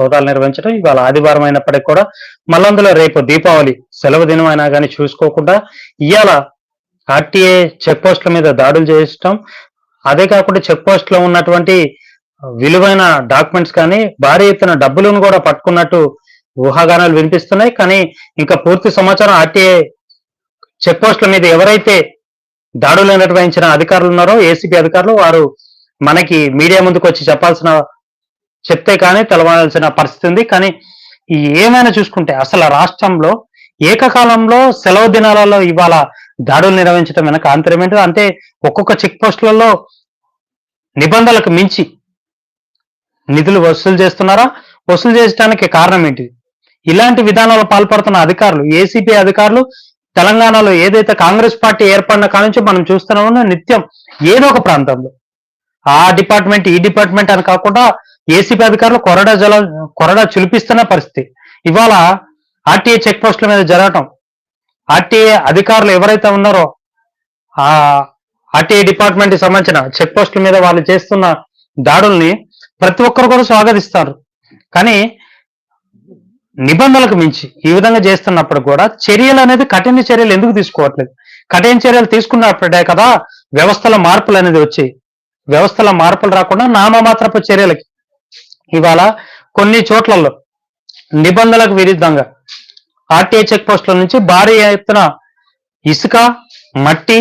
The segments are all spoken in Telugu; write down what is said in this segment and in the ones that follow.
సోదాలు నిర్వహించడం ఇవాళ ఆదివారం అయినప్పటికీ కూడా మళ్ళందులో రేపు దీపావళి సెలవు దినం అయినా కానీ చూసుకోకుండా ఇవాళ ఆర్టీఏ చెక్ పోస్టుల మీద దాడులు చేయించడం అదే కాకుండా చెక్ పోస్ట్లో ఉన్నటువంటి విలువైన డాక్యుమెంట్స్ కానీ భారీ ఎత్తున డబ్బులను కూడా పట్టుకున్నట్టు ఊహాగానాలు వినిపిస్తున్నాయి. కానీ ఇంకా పూర్తి సమాచారం ఆర్టీఏ చెక్ పోస్టుల మీద ఎవరైతే దాడులు నిర్వహించిన అధికారులు ఉన్నారో ఏసీబీ అధికారులు వారు మనకి మీడియా ముందుకు వచ్చి చెప్పాల్సిన చెప్తే కానీ తెలవాల్సిన పరిస్థితి ఉంది. కానీ ఏమైనా చూసుకుంటే అసలు రాష్ట్రంలో ఏకకాలంలో సెలవు దినాలలో ఇవాళ దాడులు నిర్వహించడం వెనక ఆంతర్యం ఏంటో అంటే ఒక్కొక్క చెక్ పోస్టులలో నిబంధనలకు మించి నిధులు వసూలు చేస్తున్నారా? వసూలు చేయడానికి కారణం ఏంటి? ఇలాంటి విధానాలు పాల్పడుతున్న అధికారులు ఏసీపీ అధికారులు తెలంగాణలో ఏదైతే కాంగ్రెస్ పార్టీ ఏర్పడిన కాడ నుంచి మనం చూస్తున్నామో నిత్యం ఏదో ఒక ప్రాంతంలో ఆ డిపార్ట్మెంట్ ఈ డిపార్ట్మెంట్ అని కాకుండా ఏసీపీ అధికారులు కొరడా జల కొరడా చులిపిస్తున్న పరిస్థితి. ఇవాళ ఆర్టీఏ చెక్ పోస్టుల మీద జరగటం. ఆర్టీఏ అధికారులు ఎవరైతే ఉన్నారో ఆ ఆర్టీఏ డిపార్ట్మెంట్కి సంబంధించిన చెక్ పోస్టుల మీద వాళ్ళు చేస్తున్న దాడుల్ని ప్రతి ఒక్కరు కూడా స్వాగతిస్తారు. కానీ నిబంధనలకు మించి ఈ విధంగా చేస్తున్నప్పుడు కూడా చర్యలు అనేది కఠిన చర్యలు ఎందుకు తీసుకోవట్లేదు? కఠిన చర్యలు తీసుకున్నప్పుడే కదా వ్యవస్థల మార్పులు అనేది వచ్చాయి వ్యవస్థల మార్పులు రాకుండా నామమాత్రపు చర్యలకి. ఇవాళ కొన్ని చోట్లలో నిబంధనలకు విరుద్ధంగా ఆర్టీఐ చెక్ పోస్టుల నుంచి భారీ ఎత్తున ఇసుక మట్టి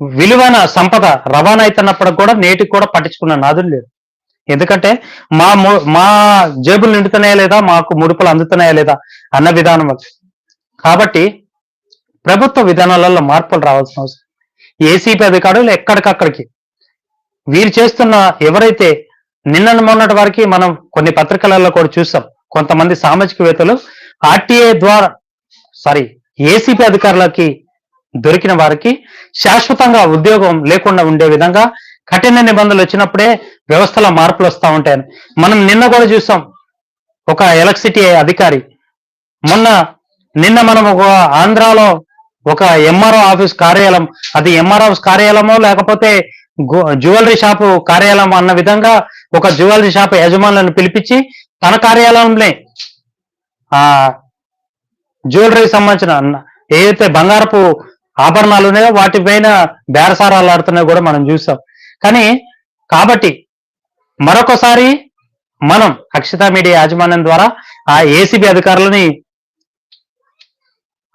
విలువైన సంపద రవాణా అవుతున్నప్పటికి కూడా నేటికి కూడా పట్టించుకున్న నాదులు లేదు ఎందుకంటే మా మా జేబులు నిండుతున్నాయా లేదా మాకు ముడుపులు అందుతున్నాయా లేదా అన్న విధానం కాబట్టి ప్రభుత్వ విధానాలలో మార్పులు రావాల్సిన అవసరం. ఏసీపీ అధికారులు ఎక్కడికక్కడికి వీరు చేస్తున్న ఎవరైతే నిన్న మొన్నటి వరకు మనం కొన్ని పత్రికలలో కూడా చూసాం. కొంతమంది సామాజికవేత్తలు ఆర్టీఏ ద్వారా సారీ ఏసీపీ అధికారులకి దొరికిన వారికి శాశ్వతంగా ఉద్యోగం లేకుండా ఉండే విధంగా కఠిన నిబంధనలు వచ్చినప్పుడే వ్యవస్థలో మార్పులు వస్తూ ఉంటాయని మనం నిన్న కూడా చూసాం. ఒక ఎలక్ట్రిసిటీ అధికారి మొన్న నిన్న మనం ఒక ఆంధ్రాలో ఒక ఎంఆర్ఓ ఆఫీస్ కార్యాలయం అది ఎంఆర్ఓ ఆఫీస్ కార్యాలయమో లేకపోతే జ్యువెలరీ షాపు కార్యాలయం అన్న విధంగా ఒక జ్యువెలరీ షాప్ యజమానులను పిలిపించి తన కార్యాలయంలో ఆ జ్యువెలరీకి సంబంధించిన ఏదైతే బంగారపు ఆభరణాలు ఉన్నాయో వాటి పైన బేరసారాలు ఆడుతున్నాయో కూడా మనం చూసాం. కానీ కాబట్టి మరొకసారి మనం అక్షిత మీడియా యాజమాన్యం ద్వారా ఆ ఏసీబీ అధికారులని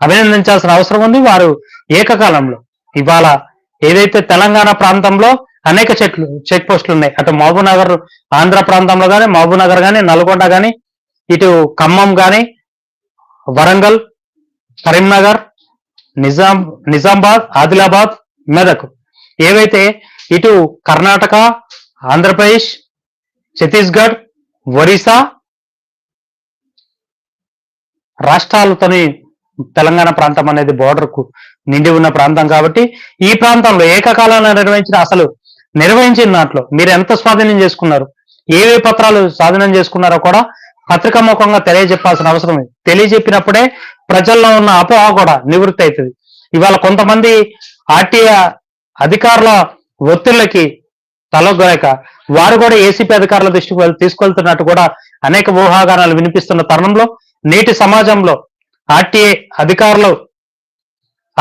అభినందించాల్సిన అవసరం ఉంది. వారు ఏకకాలంలో ఇవాళ ఏదైతే తెలంగాణ ప్రాంతంలో అనేక చెట్లు చెక్ పోస్టులు ఉన్నాయి. అటు మహబూబ్ నగర్ ఆంధ్ర ప్రాంతంలో కానీ మహబూబ్ నగర్ కానీ నల్గొండ కానీ ఇటు ఖమ్మం కానీ వరంగల్ కరీంనగర్ నిజాం నిజామాబాద్ ఆదిలాబాద్ మెదక్. ఏవైతే ఇటు కర్ణాటక ఆంధ్రప్రదేశ్ ఛత్తీస్గఢ్ ఒరిస్సా రాష్ట్రాలతోని తెలంగాణ ప్రాంతం అనేది బోర్డర్కు కు నిండి ఉన్న ప్రాంతం కాబట్టి ఈ ప్రాంతంలో ఏకకాలంలో నిర్వహించిన అసలు నిర్వహించిన దాంట్లో మీరు ఎంత స్వాధీనం చేసుకున్నారు? ఏవే పత్రాలు స్వాధీనం చేసుకున్నారో కూడా పత్రికా ముఖంగా తెలియజెప్పాల్సిన అవసరం ఉంది తెలియజెప్పినప్పుడే ప్రజల్లో ఉన్న అపోహ కూడా నివృత్తి అవుతుంది. ఇవాళ కొంతమంది ఆర్టీఏ అధికారుల ఒత్తిళ్ళకి తలొగ్గలేక వారు కూడా ఏసీపీ అధికారుల దృష్టికి వెళ్- తీసుకెళ్తున్నట్టు కూడా అనేక ఊహాగానాలు వినిపిస్తున్న తరుణంలో నేటి సమాజంలో ఆర్టీఏ అధికారులు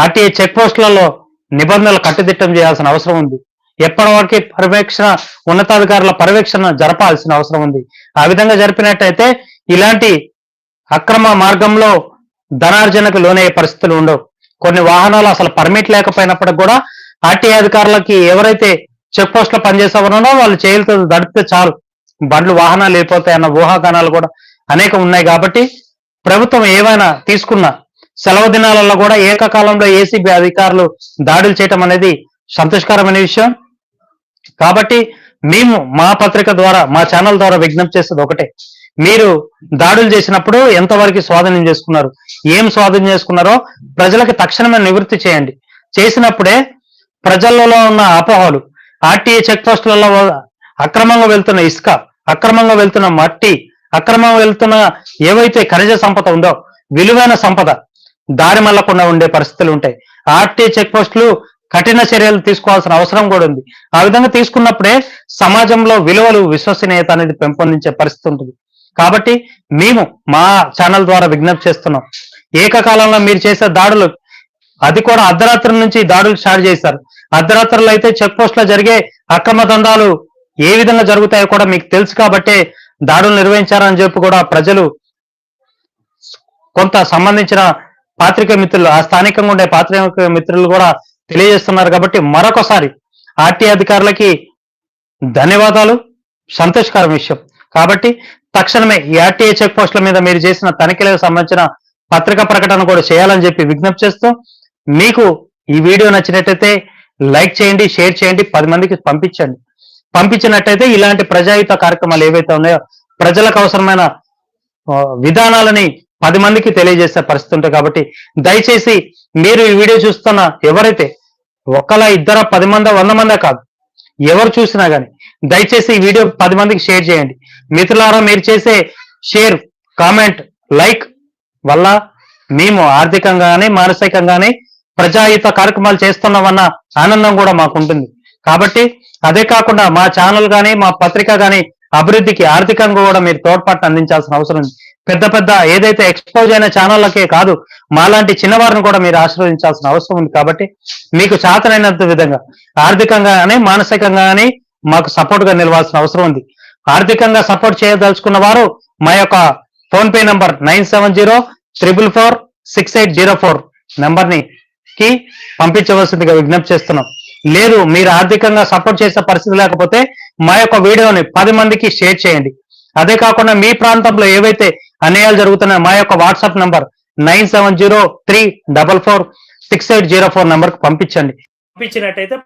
ఆర్టీఏ చెక్ పోస్టులలో నిబంధనలు కట్టుదిట్టం చేయాల్సిన అవసరం ఉంది. ఎప్పటివరకు పర్యవేక్షణ ఉన్నతాధికారుల పర్యవేక్షణ జరపాల్సిన అవసరం ఉంది. ఆ విధంగా జరిపినట్టయితే ఇలాంటి అక్రమ మార్గంలో ధనార్జనకు లోనయ్యే పరిస్థితులు ఉండవు. కొన్ని వాహనాలు అసలు పర్మిట్ లేకపోయినప్పటికి కూడా ఆర్టీఏ అధికారులకి ఎవరైతే చెక్ పోస్ట్లో పనిచేసేవారో వాళ్ళు చేయలతో దడిపితే చాలు. బండ్లు వాహనాలు వెళ్ళిపోతాయన్న ఊహాగానాలు కూడా అనేకం ఉన్నాయి కాబట్టి ప్రభుత్వం ఏమైనా తీసుకున్న సెలవు దినాలలో కూడా ఏకకాలంలో ఏసీబీ అధికారులు దాడులు చేయటం అనేది సంతోషకరమైన విషయం. కాబట్టి మేము మా పత్రిక ద్వారా మా ఛానల్ ద్వారా విజ్ఞప్తి చేసేది ఒకటే. మీరు దాడులు చేసినప్పుడు ఎంతవరకు స్వాధీనం చేసుకున్నారు? ఏం స్వాధీనం చేసుకున్నారో ప్రజలకు తక్షణమే నివృత్తి చేయండి. చేసినప్పుడే ప్రజలలో ఉన్న అపోహలు ఆర్టీఏ చెక్ పోస్టులలో అక్రమంగా వెళ్తున్న ఇసుక అక్రమంగా వెళ్తున్న మట్టి అక్రమంగా వెళ్తున్న ఏవైతే ఖనిజ సంపద ఉందో విలువైన సంపద దారి మళ్ళకుండా ఉండే పరిస్థితులు ఉంటాయి. ఆర్టీ చెక్ పోస్టులు కఠిన చర్యలు తీసుకోవాల్సిన అవసరం కూడా ఉంది. ఆ విధంగా తీసుకున్నప్పుడే సమాజంలో విలువలు విశ్వసనీయత అనేది పెంపొందించే పరిస్థితి ఉంటుంది. కాబట్టి మేము మా ఛానల్ ద్వారా విజ్ఞప్తి చేస్తున్నాం. ఏకకాలంలో మీరు చేసే దాడులు అది కూడా అర్ధరాత్రి నుంచి దాడులు స్టార్ట్ చేశారు. అర్ధరాత్రులు అయితే చెక్ పోస్ట్లో జరిగే అక్రమ దందాలు ఏ విధంగా జరుగుతాయో కూడా మీకు తెలుసు కాబట్టే దాడులు నిర్వహించారని చెప్పి కూడా ప్రజలు కొంత సంబంధించిన పాత్రిక మిత్రులు ఆ స్థానికంగా ఉండే పాత్రిక మిత్రులు కూడా తెలియజేస్తున్నారు కాబట్టి మరొకసారి ఆర్టీ అధికారులకి ధన్యవాదాలు. సంతోషకర విషయం. కాబట్టి తక్షణమే ఈ ఆర్టీఐ చెక్ పోస్టుల మీద మీరు చేసిన తనిఖీలకు సంబంధించిన పత్రిక ప్రకటన కూడా చేయాలని చెప్పి విజ్ఞప్తి చేస్తూ మీకు ఈ వీడియో నచ్చినట్టయితే లైక్ చేయండి షేర్ చేయండి పది మందికి పంపించండి. పంపించినట్టయితే ఇలాంటి ప్రజాయుత కార్యక్రమాలు ఏవైతే ఉన్నాయో ప్రజలకు అవసరమైన విధానాలని పది మందికి తెలియజేసే పరిస్థితి ఉంటుంది కాబట్టి దయచేసి మీరు ఈ వీడియో చూస్తున్న ఎవరైతే ఒకలా ఇద్దర పది మంది వంద మందే కాదు ఎవరు చూసినా కానీ దయచేసి ఈ వీడియో పది మందికి షేర్ చేయండి. మిత్రులారా మీరు చేసే షేర్ కామెంట్ లైక్ వల్ల మేము ఆర్థికంగానే మానసికంగానే ప్రజాయుత కార్యక్రమాలు చేస్తున్నామన్న ఆనందం కూడా మాకు ఉంటుంది. కాబట్టి అదే కాకుండా మా ఛానల్ కానీ మా పత్రిక కానీ అభివృద్ధికి ఆర్థికంగా కూడా మీరు తోడ్పాటు అందించాల్సిన అవసరం ఉంది. పెద్ద పెద్ద ఏదైతే ఎక్స్పోజ్ అయిన ఛానళ్ళకే కాదు మాలాంటి చిన్నవారిని కూడా మీరు ఆశీర్వదించాల్సిన అవసరం ఉంది కాబట్టి మీకు చాతనైనంత విధంగా ఆర్థికంగా కానీ మానసికంగా కానీ మాకు సపోర్ట్గా నిలవాల్సిన అవసరం ఉంది. ఆర్థికంగా సపోర్ట్ చేయదలుచుకున్న వారు మా యొక్క PhonePe number nine seven zero triple four six eight zero four నంబర్ని కి పంపించవలసిందిగా విజ్ఞప్తి చేస్తున్నాం. లేదు మీరు ఆర్థికంగా సపోర్ట్ చేసే పరిస్థితి లేకపోతే మా యొక్క వీడియోని పది మందికి షేర్ చేయండి. అదే కాకుండా మీ ప్రాంతంలో ఏవైతే అన్యాయాలు జరుగుతున్నాయి. మా యొక్క WhatsApp number nine seven zero three double four six eight zero four నంబర్కి పంపించండి. పంపించినట్టయితే